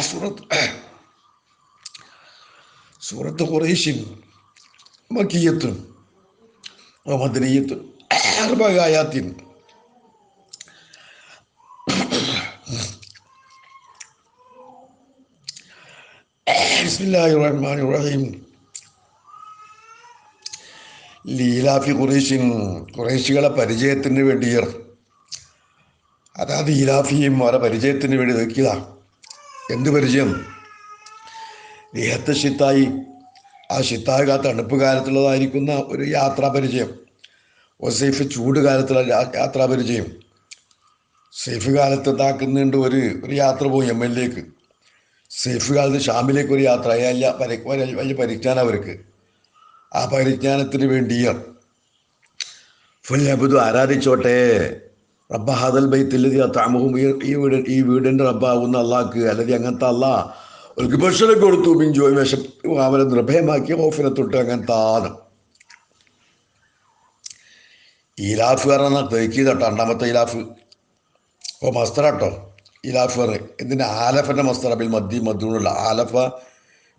സൂറത്ത് സൂറത്ത് ഖുറൈശിൻ മക്കീയത്തും മദനീയത്തും അർബായാത്തിൻ ലീലാഫി ഖുറൈശിൻ ഖുറൈശികളെ പരിചയത്തിന് വേണ്ടിയർ. അതായത് ഈലാഫിയും അവരെ പരിചയത്തിന് വേണ്ടി നോക്കിയതാ എന്ത് പരിചയം? ദേഹത്തെ ഷിത്തായി ആ ശിത്തായ തണുപ്പ് കാലത്തുള്ളതായിരിക്കുന്ന ഒരു യാത്രാ പരിചയം. ഒസൈഫ് ചൂട് കാലത്തുള്ള യാത്രാ പരിചയം. സേഫ് കാലത്ത് താക്കുന്നുണ്ട് ഒരു ഒരു യാത്ര പോയി എം എൽ എക്ക്. സേഫ് കാലത്ത് ഷാമിലേക്ക് ഒരു യാത്ര അല്ല വലിയ പരിജ്ഞാനം അവർക്ക്. ആ പരിജ്ഞാനത്തിന് വേണ്ടിയ ഫുൽ അബുദു ആരാധിച്ചോട്ടെ? റബ്ബ ഹദൽ ബൈത്തില്ലതി താമഹും ഈ വീട് ഈ വീടിന്റെ റബ്ബാവുന്ന അള്ളാഹ്ക്ക് അല്ലെങ്കിൽ അങ്ങനത്തെ അല്ലാ ഒരു ഭക്ഷണം കൊടുത്തു മിഞ്ചോ വിഷം അവനെ നിർഭയമാക്കി ഓഫിനെ തൊട്ട് അങ്ങനത്തെ ആണ് ഈലാഫ് പറഞ്ഞാൽ തേക്കി തൊട്ട് രണ്ടാമത്തെ ഇലാഫ് ഓ മസ്തറാട്ടോ ഇലാഫ് പറഞ്ഞ് എന്തിന് ആലഫന്റെ മസ്തറ ബിൽ മദ്ദി മദ്ദൂണുള്ള ആലഫ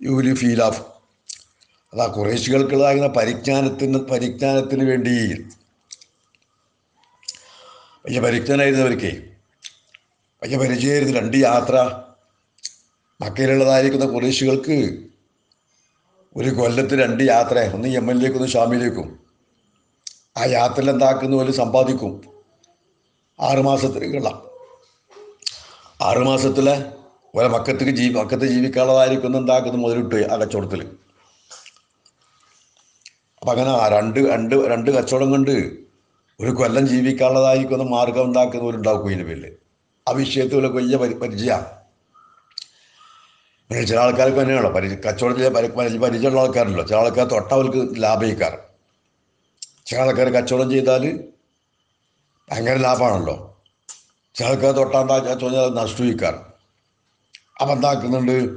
യൂലിഫ് ഫീലാഫ് അതാ കുറേശികൾക്കുള്ളതാകുന്ന പരിജ്ഞാനത്തിന് പരിജ്ഞാനത്തിന് വേണ്ടി വലിയ പരിജ്ഞാനായിരുന്നവർക്ക് വലിയ പരിചയമായിരുന്നു. രണ്ട് യാത്ര. മക്കയിലുള്ളതായിരിക്കുന്ന കുറേശികൾക്ക് ഒരു കൊല്ലത്ത് രണ്ട് യാത്ര. ഒന്ന് യമനിലേക്കും ഒന്ന് ഷാമിലേക്കും. ആ യാത്രയിൽ എന്താക്കുന്ന പോലെ സമ്പാദിക്കും. ആറുമാസത്തിലേക്കുള്ള ആറുമാസത്തിലെ ഓരോ മക്കത്തേക്ക് ജീവി മക്കത്ത് ജീവിക്കാനുള്ളതായിരിക്കുന്ന എന്താക്കുന്ന മുതലിട്ട് ആ കച്ചവടത്തിൽ. അപ്പം അങ്ങനെ രണ്ട് രണ്ട് രണ്ട് കച്ചവടം കൊണ്ട് ഒരു കൊല്ലം ജീവിക്കാനുള്ളതായിരിക്കുന്ന മാർഗം ഉണ്ടാക്കുന്നവരുണ്ടാക്കും ഇതിന് പേരിൽ ആ വിഷയത്തിലുള്ള വലിയ പരി പരിചയമാണ്. പിന്നെ ചില ആൾക്കാർക്ക് തന്നെയാണല്ലോ പരി കച്ചവടത്തിൽ പരി പരി- പരിചയമുള്ള ആൾക്കാരുണ്ടല്ലോ. ചില ആൾക്കാർ തൊട്ടവർക്ക് ലാഭയിക്കാർ ചില ആൾക്കാർ കച്ചവടം ചെയ്താൽ ഭയങ്കര ലാഭമാണല്ലോ. ചില ആൾക്കാർ തൊട്ടാണ്ടാ ചെയ്താൽ നഷ്ടയിക്കാർ അപ്പം എന്താക്കുന്നുണ്ട്?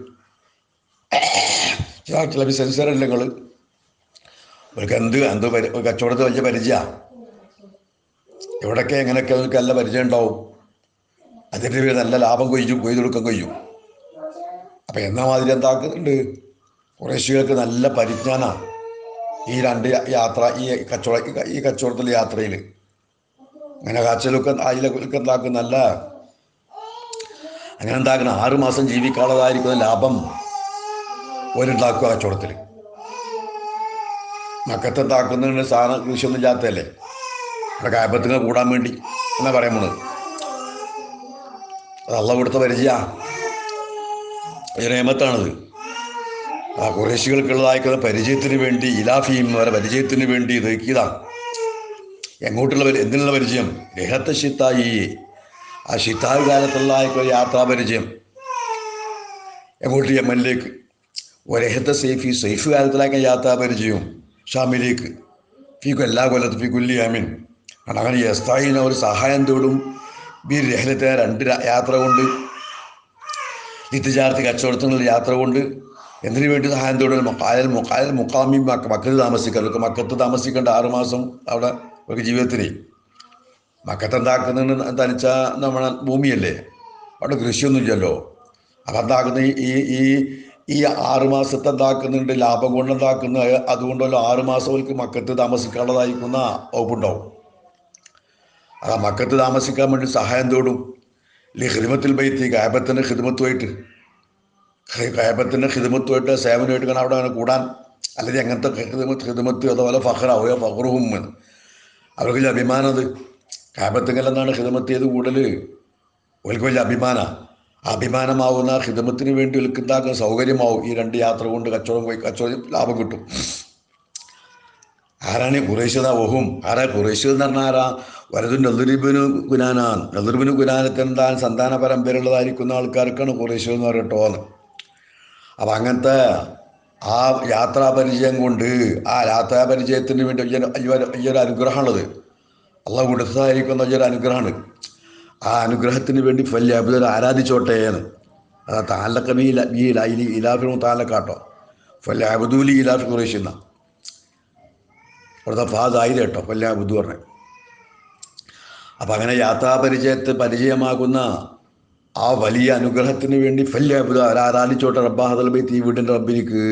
ചില ചില ബിസിനസ്സുകാരല്ലേ അവർക്ക് എന്ത് എന്ത് കച്ചവടത്തിൽ വലിയ പരിചയമാണ്. എവിടൊക്കെ എങ്ങനെയൊക്കെ അവർക്ക് നല്ല പരിചയം ഉണ്ടാവും അതിന്റെ പേര് നല്ല ലാഭം കൊയ്യും കൊയ്തെടുക്കാൻ കൊയ്യും. അപ്പം എന്നാ മാതിരി എന്താക്കുന്നുണ്ട്? കുറേശ്ശികൾക്ക് നല്ല പരിജ്ഞാനമാണ് ഈ രണ്ട് യാത്ര ഈ കച്ചവട ഈ കച്ചവടത്തിലെ യാത്രയിൽ അങ്ങനെ കാച്ചലൊക്കെ അതിലൊക്കെ എന്താക്കും നല്ല അങ്ങനെ എന്താക്കണം? ആറ് മാസം ജീവിക്കാനുള്ളതായിരിക്കുന്ന ലാഭം ഒരുണ്ടാക്കുക കച്ചവടത്തിൽ മക്കത്ത് എന്താക്കുന്നുണ്ട്? സാധനം കൃഷിയൊന്നും ഇല്ലാത്തതല്ലേ? ഇവിടെ കായപ്പത്തിന് കൂടാൻ വേണ്ടി എന്നാ പറയാൻ പോണത്? അത് അള്ള കൊടുത്ത പരിചയ. നിയമത്താണത്. ആ കുറേശികൾക്കുള്ളതായിരിക്കുന്ന പരിചയത്തിന് വേണ്ടി ഇലാഫിയും അവരെ പരിചയത്തിന് വേണ്ടി ഇതാക്കിയതാണ് എങ്ങോട്ടുള്ള പരി- എന്തിനുള്ള പരിചയം? രഹത്തെ ഷിത്തായി ആ ഷിത്തായി കാലത്തുള്ള യാത്രാ പരിചയം. എങ്ങോട്ട് യമനിലേക്ക്? ഒരഹത്തെ സേഫി സേഫ് കാലത്തിലാക്കിയ യാത്രാ പരിചയവും. ഷാമിലേക്ക്. ഫീക്കു എല്ലാ കൊല്ലത്തും ഫീ കുല്ലി അമീൻ അങ്ങനെ യസ്തായിന് ഒരു സഹായം തേടും. ബി രഹലത്തെ രണ്ട് യാത്ര കൊണ്ട്. നിത്യചാർത്തി കച്ചവടത്തിനുള്ള യാത്ര കൊണ്ട്. എന്തിനു വേണ്ടി സഹായം തേടും? മുക്കായൽ മുക്കായൽ മുക്കാമി മക്ക മക്കത്ത് താമസിക്കാൻ അവർക്ക് മക്കത്ത് താമസിക്കേണ്ട ആറുമാസം അവിടെ അവർക്ക് ജീവിതത്തിന് മക്കത്ത് എന്താക്കുന്നതിന് തനിച്ച നമ്മുടെ ഭൂമിയല്ലേ? അവിടെ കൃഷിയൊന്നുമില്ലല്ലോ. എന്താക്കുന്ന ഈ ഈ- ഈ ഈ ആറുമാസത്തെ എന്താക്കുന്നുണ്ട്? ലാഭം കൊണ്ട് എന്താക്കുന്ന അതുകൊണ്ടല്ലോ ആറുമാസം അവർക്ക് മക്കത്ത് താമസിക്കാനുള്ളതായിരിക്കുന്ന വകുപ്പുണ്ടാവും. അത് ആ മക്കത്ത് താമസിക്കാൻ വേണ്ടി സഹായം തേടും. ഇല്ലേ ഹിദ്മത്തിൽ ബൈത്തി കായബത്തിന്റെ ഹിദ്മത്തുമായിട്ട് കായബത്തിന്റെ ഹിദ്മത്തുമായിട്ട് സേവനമായിട്ട് കാണാൻ അവിടെ അങ്ങനെ കൂടാൻ അല്ലെങ്കിൽ അങ്ങനത്തെ ഹിദ്മത്ത് ഹിദ്മത്ത് അതുപോലെ ഫഹ്റാവുക ഫഹ്റുഹും അവർക്ക് വലിയ അഭിമാനം അത്. കായബത്തിങ്കലെന്നാണ് ഹിദ്മത്ത് ചെയ്ത് കൂടുതൽ അവർക്ക് വലിയ അഭിമാന. അഭിമാനമാവുന്ന ഹിദമത്തിന് വേണ്ടി വിൽക്കുണ്ടാക്കുന്ന സൗകര്യമാവും. ഈ രണ്ട് യാത്ര കൊണ്ട് കച്ചവടം പോയി കച്ചവടം ലാഭം കിട്ടും. ആരാണ് ഈ ഖുറൈശ് ഓഹും ആരാ ഖുറൈശ് എന്ന് പറഞ്ഞാൽ ആരാ? വലതു നെതുരിബിന് കുനാനാണ് നെതിർബിന് ഗുനാനത്തിന് താൻ സന്താന പരമ്പരയുള്ളതായിരിക്കുന്ന ആൾക്കാർക്കാണ് ഖുറൈശ് എന്ന് പറയട്ടോന്ന് അപ്പം അങ്ങനത്തെ ആ യാത്രാ പരിചയം കൊണ്ട് ആ യാത്രാ പരിചയത്തിന് വേണ്ടി വലിയ വലിയൊരു അനുഗ്രഹമാണത് അള്ളാഹ് കൊടുത്തതായിരിക്കുന്ന വലിയൊരു അനുഗ്രഹമാണ്. ആ അനുഗ്രഹത്തിന് വേണ്ടി വലിയ അബുദർ ആരാധിച്ചോട്ടെ എന്ന്. താലക്കമി ഈ ഇലാഫിനും താലക്കാട്ടോ വലിയ അബുദൂലി ഇലാഫ് ഖുറൈശ് എന്നാ. അവിടുത്തെ ഫാദായത് കേട്ടോ വലിയ ബുദ്ധി പറഞ്ഞു. അപ്പം അങ്ങനെ യാത്രാ പരിചയത്തെ പരിചയമാകുന്ന ആ വലിയ അനുഗ്രഹത്തിന് വേണ്ടി ഫല്യാബുദ ആരാധിച്ചോട്ടെ റബ്ബാ ഹദൽ ബൈ തീ വീടിന്റെ റബ്ബിലേക്ക്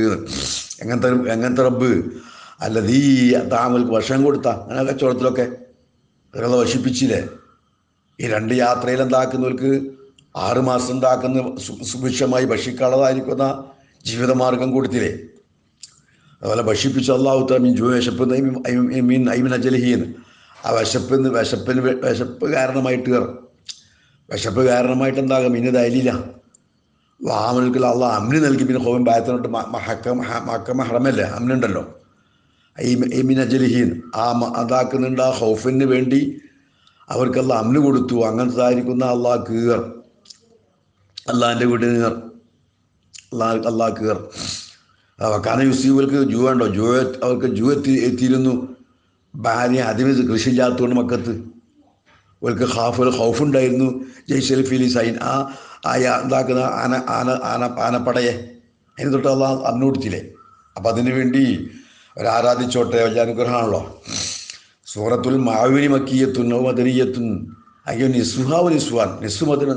എങ്ങനത്തെ എങ്ങനത്തെ റബ്ബ്? അല്ല തീ താമൽക്ക് വർഷം കൊടുത്ത. അങ്ങനെ കച്ചവടത്തിലൊക്കെ അവരത് വശിപ്പിച്ചില്ലേ ഈ രണ്ട് യാത്രയിൽ എന്താക്കുന്നവർക്ക് ആറുമാസം എന്താക്കുന്ന സുഭിക്ഷമായി ഭക്ഷിക്കാനുള്ളതായിരിക്കുന്ന ജീവിതമാർഗം കൊടുത്തില്ലേ? അതുപോലെ ഭക്ഷിപ്പിച്ച അള്ളാഹു മീൻ ജോ വിശപ്പ് മീൻ ഐമിൻ അജലഹീൻ ആ വിശപ്പിന് വിശപ്പിന് വിശപ്പ് കാരണമായിട്ട് കയറും. വിശപ്പ് കാരണമായിട്ട് എന്താകും? ഇനി ദൈലില്ല വാമനുക്കിൽ അള്ളാഹ് അമ്മിന് നൽകി. പിന്നെ ഹോമൻ ബായത്തിനോട്ട് മക്ക മഹറമല്ലേ അമ്നുണ്ടല്ലോ. ഐമിൻ അജലഹീൻ ആ അതാക്കുന്നുണ്ട് ആ ഹൗഫിന് വേണ്ടി അവർക്കല്ല അമ്ന് കൊടുത്തു. അങ്ങനത്തെ ആയിരിക്കുന്ന അള്ളാഹ് കീർ അള്ളാഹിന്റെ വീട്ടിൽ കീർ അള്ളാഹ് അള്ളാഹ് കീർ കാരണം യുസീബുകൾക്ക് ജൂ ഉണ്ടോ ജൂ അവർക്ക് ജൂ എത്തി എത്തിയിരുന്നു. ഭാര്യ അതിന് കൃഷി ഇല്ലാത്തതുകൊണ്ട് മക്കത്ത്. അവർക്ക് ഹാഫ് ഹൗഫുണ്ടായിരുന്നു ജയ്സൽ ഫിലി സൈൻ ആ ആയ ഇതാക്കുന്ന ആന ആന ആന ആനപ്പടയെ. അതിന് തൊട്ട് അത് അന്ന് കൊടുത്തില്ലേ? അപ്പം അതിനു വേണ്ടി അവരാരാധിച്ചോട്ടെ വലിയ അനുഗ്രഹമാണല്ലോ. സൂറത്തുൽ മാവിനി മക്കിയത്തുൻ നൗ മദനീയത്തുൻ. അയ്യോ നിസ്സുഹാവ് നിസ്വാൻ നിസ്സു മദന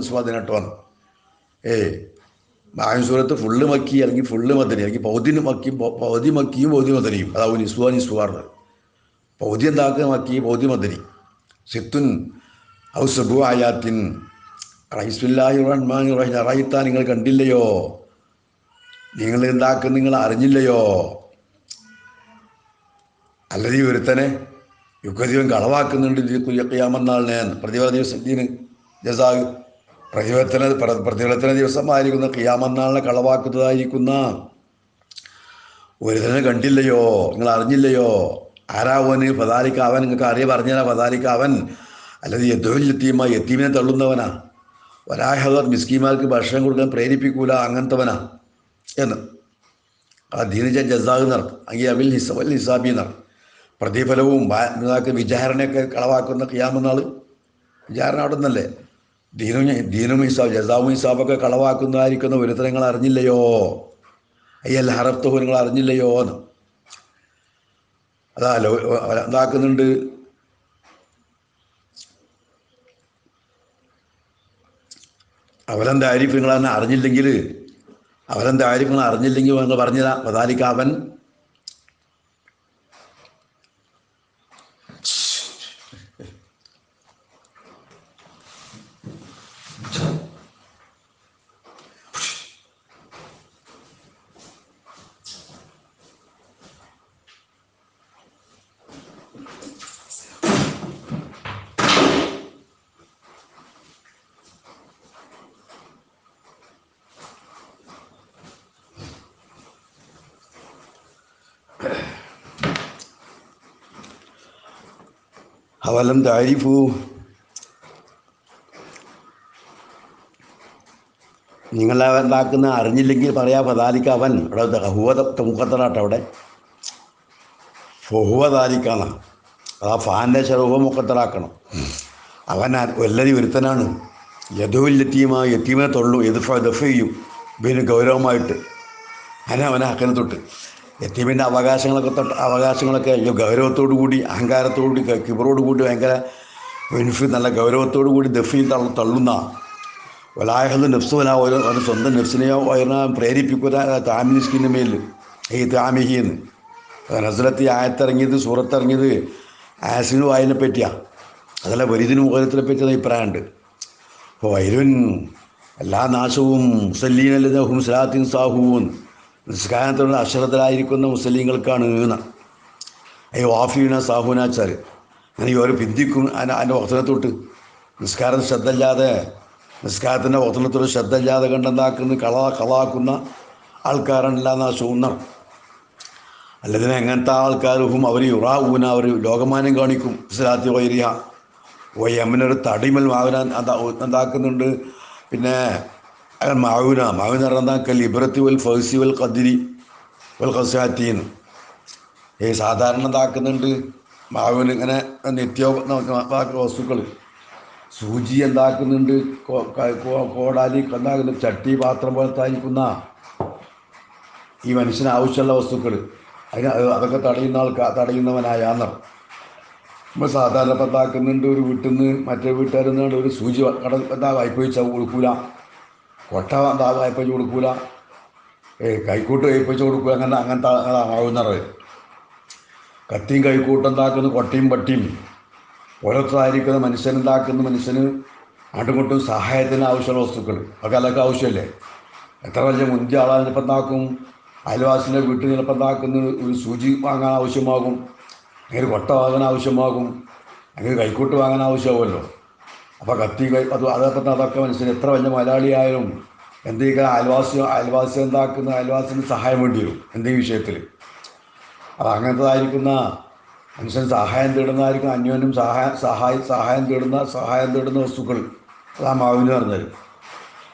ഏ മാവിൻ സൂറത്ത് ഫുള്ള് മക്കി അല്ലെങ്കിൽ ഫുള്ള് മദനി അല്ലെങ്കിൽ പൗതിന് മക്കി പൗതി മക്കിയും പൗതി മദനിയും. അതാവും നിസ്വാ നിസ്സുവാറിന് പൗതി എന്താക്കുക മക്കി പൗതി മദനി. സിത്തുൻ ഔ സബു ആയാത്തിൻ. റൈസ്മില്ലാഹി റഹ്മാൻ റഹീം നിങ്ങൾ കണ്ടില്ലയോ? നിങ്ങൾ എന്താക്കും നിങ്ങൾ അറിഞ്ഞില്ലയോ? അല്ലെങ്കിൽ ഒരുത്തനെ യുഗദീവൻ കളവാക്കുന്നുണ്ട് യാമന്നാളിനെ പ്രതിവാദ ദിവസം ജസാ പ്രതിഫലത്തിന് പ്ര- പ്രതിഫലത്തിന് ദിവസമായിരിക്കുന്ന കിയാമന്നാളിനെ കളവാക്കുന്നതായിരിക്കുന്ന ഒരുത്തനെ കണ്ടില്ലയോ? നിങ്ങൾ അറിഞ്ഞില്ലയോ? ആരാവന് പതാലിക്ക നിങ്ങൾക്ക് അറിയ പറഞ്ഞാ പതാലിക്ക അവൻ അല്ലാതെ യത്തീമിനെ തള്ളുന്നവനാ. വരാഹദർ മിസ്കീമാർക്ക് ഭക്ഷണം കൊടുക്കാൻ പ്രേരിപ്പിക്കൂല അങ്ങനത്തവനാ. എന്ന്. ആ ദീനിജ ജസാഗ് നടത്തും അല്ലെങ്കിൽ അവിൽ ഹിസാബി നടത്തും പ്രതിഫലവും ബാ- ഇതാക്ക് വിചാരണയൊക്കെ കളവാക്കുന്ന കിയാമെന്നാൾ വിചാരണ അവിടെ നിന്നല്ലേ? ദീനും ദീനും ഹിസാബ് ജസാവും ഹിസാബൊക്കെ കളവാക്കുന്നതായിരിക്കുന്ന ഒരുത്തരങ്ങൾ അറിഞ്ഞില്ലയോ? അയ്യല്ല ഹറഫ്തഹു നിങ്ങൾ അറിഞ്ഞില്ലയോ എന്ന്. അതാ എന്താക്കുന്നുണ്ട്? അവരെന്താ ആരിഫ് നിങ്ങൾ അറിഞ്ഞില്ലെങ്കിൽ അവരെന്താ ആരിഫ് നിങ്ങൾ അറിഞ്ഞില്ലെങ്കിൽ നിങ്ങൾ പറഞ്ഞതാ പതാലിക്ക് അവൻ അവലം താരിഫു നിങ്ങൾ എന്താക്കുന്ന അറിഞ്ഞില്ലെങ്കിൽ പറയാ പതാലിക്ക അവൻ ഇവിടെ ഹുവ മുഖത്തറാട്ടോ അവിടെ. ഫുഹുവ താലിക്കാണ് ആ ഫാന്റെ ചെറുഹുവ മുഖത്തറാക്കണം. അവൻ വല്ലതി ഒരുത്തനാണ്. യത്തീമ യത്തീമിനെ തൊള്ളു. എതിഫ ദഫ ചെയ്യും പിന്നെ ഗൗരവമായിട്ട്. അങ്ങനെ അവനെ അക്കനെ തൊട്ട്. യത്തീമിന്റെ അവകാശങ്ങളൊക്കെ തൊട്ട് അവകാശങ്ങളൊക്കെ അയ്യോ ഗൗരവത്തോടു കൂടി അഹങ്കാരത്തോടു കൂടി കിബറോട് കൂടി ഭയങ്കര ബെനിഫി നല്ല ഗൗരവത്തോടു കൂടി ദഫീൻ തള്ളു തള്ളുന്ന വലാഹത് നെഫ്സുവല ഓരോ അവൻ സ്വന്തം നെഫ്സിനെയോ ഓരോ പ്രേരിപ്പിക്കുന്ന താമിനിസ്കിന്റെ മേൽ ഈ താമിഹിന്ന്. നസലത്ത് ആയത്തിറങ്ങിയത് സൂറത്തിറങ്ങിയത് ആസിനു വായനെ പറ്റിയാണ് അതല്ല വരിതിന് മുഖത്തിനെ പറ്റിയ അഭിപ്രായമുണ്ട്. അപ്പോൾ വൈരുൻ എല്ലാ നാശവും മുസല്ലീനല്ലതും സലാത്തിൻ സാഹുവും നിസ്കാരത്തിലുള്ള അക്ഷരത്തിലായിരിക്കുന്ന മുസ്ലിങ്ങൾക്കാണ് എന്ന്. അയ്യോ വാഫീന സാഹുനാച്ചാർ ഈ ഓരോ പിന്തിക്കും അതിന്റെ വക്തനത്തൊട്ട് നിസ്കാരം ശ്രദ്ധയില്ലാതെ നിസ്കാരത്തിന്റെ വക്തനത്തോട് ശ്രദ്ധയില്ലാതെ കണ്ടെന്താക്കുന്ന കള കളാക്കുന്ന ആൾക്കാരല്ല നാശവും അല്ലെങ്കിൽ എങ്ങനത്തെ ആൾക്കാരും അവർ യുറാവൂന അവർ ലോകമാനം കാണിക്കും. ഇസ്ലാത്തി വൈരിയ ഓ എമ്മനൊരു തടിമൽ അതാ എന്താക്കുന്നുണ്ട്. പിന്നെ അയാൾ മാവിന മാവിന പറഞ്ഞാൽ ഇബ്രത്തി വൽ ഫൗസി വൽ ഖദിരി വൽ ഖസാത്തീന്ന് ഈ സാധാരണ ഇതാക്കുന്നുണ്ട് മാവിന് ഇങ്ങനെ നിത്യ വസ്തുക്കൾ. സൂചി എന്താക്കുന്നുണ്ട്? കോടാലി എന്താക്കുന്നുണ്ട് ചട്ടി പാത്രം പോലെ ആയിരിക്കുന്ന ഈ മനുഷ്യന് ആവശ്യമുള്ള വസ്തുക്കൾ. അതിന് അതൊക്കെ തടയുന്ന ആൾക്കാർ തടയുന്നവനായാന്നർ നമ്മൾ സാധാരണ ഇപ്പം എന്താക്കുന്നുണ്ട്? ഒരു വീട്ടിൽ നിന്ന് മറ്റേ വീട്ടുകാരിൽ നിന്നാണ് ഒരു സൂചി കട എന്താ വായ്പ വെച്ചാൽ കൊടുക്കൂല. കൊട്ട താഴെ വായ്പ വെച്ച് കൊടുക്കൂല കൈക്കൂട്ട് വായ്പിച്ച് കൊടുക്കൂല അങ്ങനെ അങ്ങനത്തെ ആവുന്നറ കത്തിയും കൈക്കൂട്ടം എന്താക്കുന്നു കൊട്ടയും പട്ടിയും. ഓരോരുത്തരായിരിക്കുന്ന മനുഷ്യനുണ്ടാക്കുന്ന മനുഷ്യന് അങ്ങോട്ടും സഹായത്തിന് ആവശ്യമുള്ള വസ്തുക്കൾ. അതൊക്കെ അതൊക്കെ ആവശ്യമല്ലേ? എത്ര വലിയ മുന്തിയ ആളാണ് ചിലപ്പോൾ അയൽവാസിന്റെ വീട്ടിൽ ചിലപ്പോൾ എന്താക്കുന്ന ഒരു സൂചി വാങ്ങാൻ ആവശ്യമാകും. അങ്ങനെ കൊട്ട വാങ്ങാൻ ആവശ്യമാകും. അങ്ങനെ കൈക്കൂട്ട് വാങ്ങാൻ ആവശ്യമാകുമല്ലോ അപ്പോൾ കത്തി അത് അതപ്പം അതൊക്കെ മനുഷ്യൻ എത്ര വലിയ മലയാളിയായാലും എന്തെങ്കിലും അയൽവാസി അയൽവാസി എന്താക്കുന്ന അയൽവാസിന് സഹായം വേണ്ടി വരും എന്തെങ്കിലും വിഷയത്തിൽ അത് അങ്ങനത്തതായിരിക്കുന്ന മനുഷ്യൻ സഹായം തേടുന്നതായിരിക്കും അന്യോന്യം സഹായ സഹായി സഹായം തേടുന്ന സഹായം തേടുന്ന വസ്തുക്കൾ. അത് ആ മാവിന് പറഞ്ഞത്.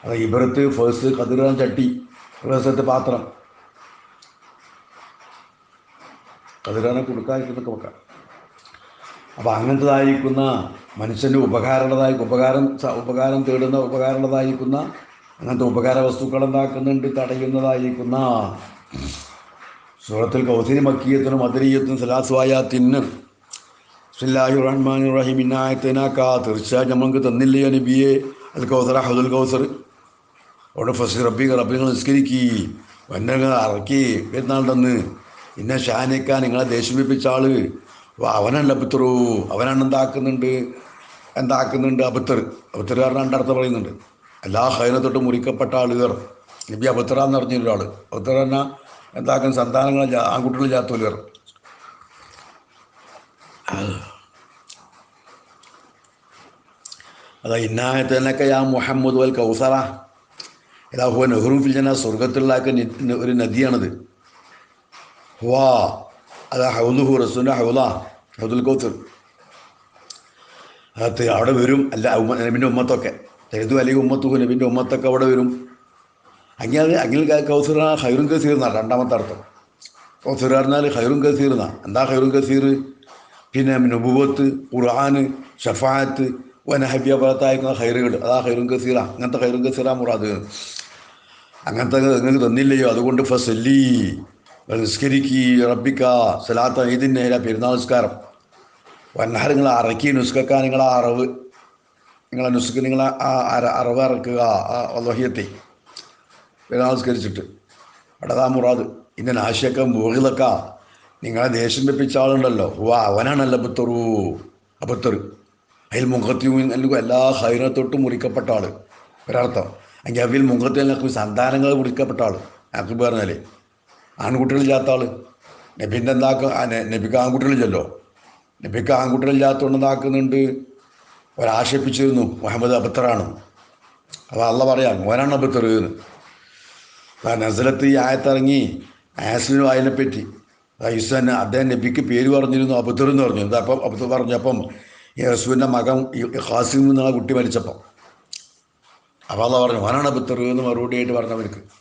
അത് ഇബറത്ത് ഫേഴ്സ് കതിരാൻ ചട്ടി ഫേഴ്സത്തെ പാത്രം. കതിരാനെ കൊടുക്കാതിരിക്കുന്നൊക്കെ വെക്കാം. അപ്പോൾ അങ്ങനത്തതായിരിക്കുന്ന മനുഷ്യന്റെ ഉപകാരമുള്ളതായി ഉപകാരം ഉപകാരം തേടുന്ന ഉപകാരമുള്ളതായിരിക്കുന്ന അങ്ങനത്തെ ഉപകാര വസ്തുക്കൾ എന്താക്കുന്നുണ്ട് തടയുന്നതായിരിക്കുന്ന സൂറത്തിൽ കൗസരി മക്കിയത്തിനും മദരീയത്തിനും സലാസ്വായാത്തിനും ബിസ്മില്ലാഹി റഹ്മാൻ റഹീം ഇന്നായത്തിനാക്കാ തീർച്ചയായും നമ്മൾക്ക് തന്നില്ലേ നബിയെ? അൽ കൗസർ ഹദുൽ കൗസർ. അവിടെ ഫസ്റ്റ് റബ്ബി റബ്ബി നിങ്ങൾ നിസ്കരിക്കി വന്നങ്ങൾ ഇറക്കി പെരുന്നാളുണ്ടെന്ന് ഇന്ന ഷാനേക്ക നിങ്ങളെ ദേഷ്യം ആൾ. വാ, അവനല്ല അബത്തറു. അവനാണ് എന്താക്കുന്നുണ്ട്? എന്താക്കുന്നുണ്ട് അബുത്തർ? അബുത്തർ കാരണം രണ്ടർത്ഥം പറയുന്നുണ്ട്. എല്ലാ ഹൈന തൊട്ട് മുറിക്കപ്പെട്ട ആളുകൾ. നബി അബുത്തറാന്ന് പറഞ്ഞ ഒരാൾ അബുത്തർ പറഞ്ഞാൽ എന്താക്കുന്ന സന്താനങ്ങളെ ജാ- ആൺകുട്ടികളെ ജാത്തോലുകർ അതാ ഇന്നായത്തിനൊക്കെ യാ മുഹമ്മദ് വൽ കൗസറ. ഇതാ ഹുവ നെഹ്റു ഫിൽ ജന സ്വർഗത്തിലുള്ള ഒരു നദിയാണത്. ഹുവാ അതാ ഹൗലുഹു റസൂലിന്റെ ഹൗല ഹൗദുൽ കൗത്തർ അത് അവിടെ വരും അല്ല നബിന്റെ ഉമ്മത്തൊക്കെ. എഴുതു അല്ലെങ്കിൽ ഉമ്മത്തുഹു നബിന്റെ ഉമ്മത്തൊക്കെ അവിടെ വരും. അങ്ങനെ അങ്ങിൽ കൗസർ ഹൈറും കസീർ എന്നാണ് രണ്ടാമത്തെ അർത്ഥം. കൗസറ പറഞ്ഞാൽ ഹൈറും കസീർ എന്നാ എന്താ ഹൈറും കസീർ? പിന്നെ നുബുവത്ത് ഖുർആൻ ഷഫാത്ത് വനഹബിയ പോലത്തായിരിക്കുന്ന ഹൈറുകൾ അതാ ഹൈറും കസീറ. അങ്ങനത്തെ ഹൈറും കസീറ മുറാദ്. അങ്ങനത്തെ നിങ്ങൾക്ക് തന്നില്ലയോ? അതുകൊണ്ട് ഫസല്ലി. നിസ്കരിക്കി റബ്ബിക്ക സലാത്ത ഈദിന്റെ പെരുന്നാൾ നിസ്കാരം. വന്നഹർ നിങ്ങൾ അറക്കി നുസ്കക്ക നിങ്ങളെ അറവ്. നിങ്ങളെ നുസ്ക്ക് നിങ്ങളെ അറവ് ഇറക്കുക ആ വഹിയത്തെ പെരുന്നാൾ നിസ്കരിച്ചിട്ട്. അടതാ മുറാദ് ഇന്ന നാശക്ക മുകളിലൊക്ക നിങ്ങളെ ദേഷ്യം വെപ്പിച്ച ആളുണ്ടല്ലോ. വാ അവനാണല്ലോ അബുത്തറു അബുത്തർ. അതിൽ മുഖത്യും അല്ലെങ്കിൽ എല്ലാ ഹൈനത്തൊട്ടും മുറിക്കപ്പെട്ട ആൾ. ഒരർത്ഥം. എങ്കിൽ അവയിൽ മുഖത്തിൽ സന്താനങ്ങൾ മുറിക്കപ്പെട്ട ആൾ. ഞങ്ങൾക്ക് പറഞ്ഞാലേ ആൺകുട്ടികളില്ലാത്ത ആൾ നബിന്റെ എന്താക്ക നബിക്ക് ആൺകുട്ടികളില്ലല്ലോ. നബിക്ക് ആൺകുട്ടികളില്ലാത്തതുകൊണ്ട് എന്താക്കുന്നുണ്ട് ഒരാക്ഷേപിച്ചിരുന്നു മുഹമ്മദ് അബത്തറാണ്. അപ്പോൾ അള്ള പറയാം മോനാണ് അബത്തർ എന്ന്. നസലത്ത് ഈ ആയത്തിറങ്ങി ആസിനും അതിനെപ്പറ്റി യുസൻ അദ്ദേഹം നബിക്ക് പേര് പറഞ്ഞിരുന്നു അബുത്തർ എന്ന് പറഞ്ഞു. അപ്പം പറഞ്ഞു പറഞ്ഞപ്പം ഈ യേസുവിന്റെ മകൻ ഖാസിം എന്നുള്ള കുട്ടി മരിച്ചപ്പം. അപ്പോൾ അതാ പറഞ്ഞു മോനാണ് അബുത്തർ എന്ന് മറുപടിയായിട്ട് പറഞ്ഞവർക്ക്.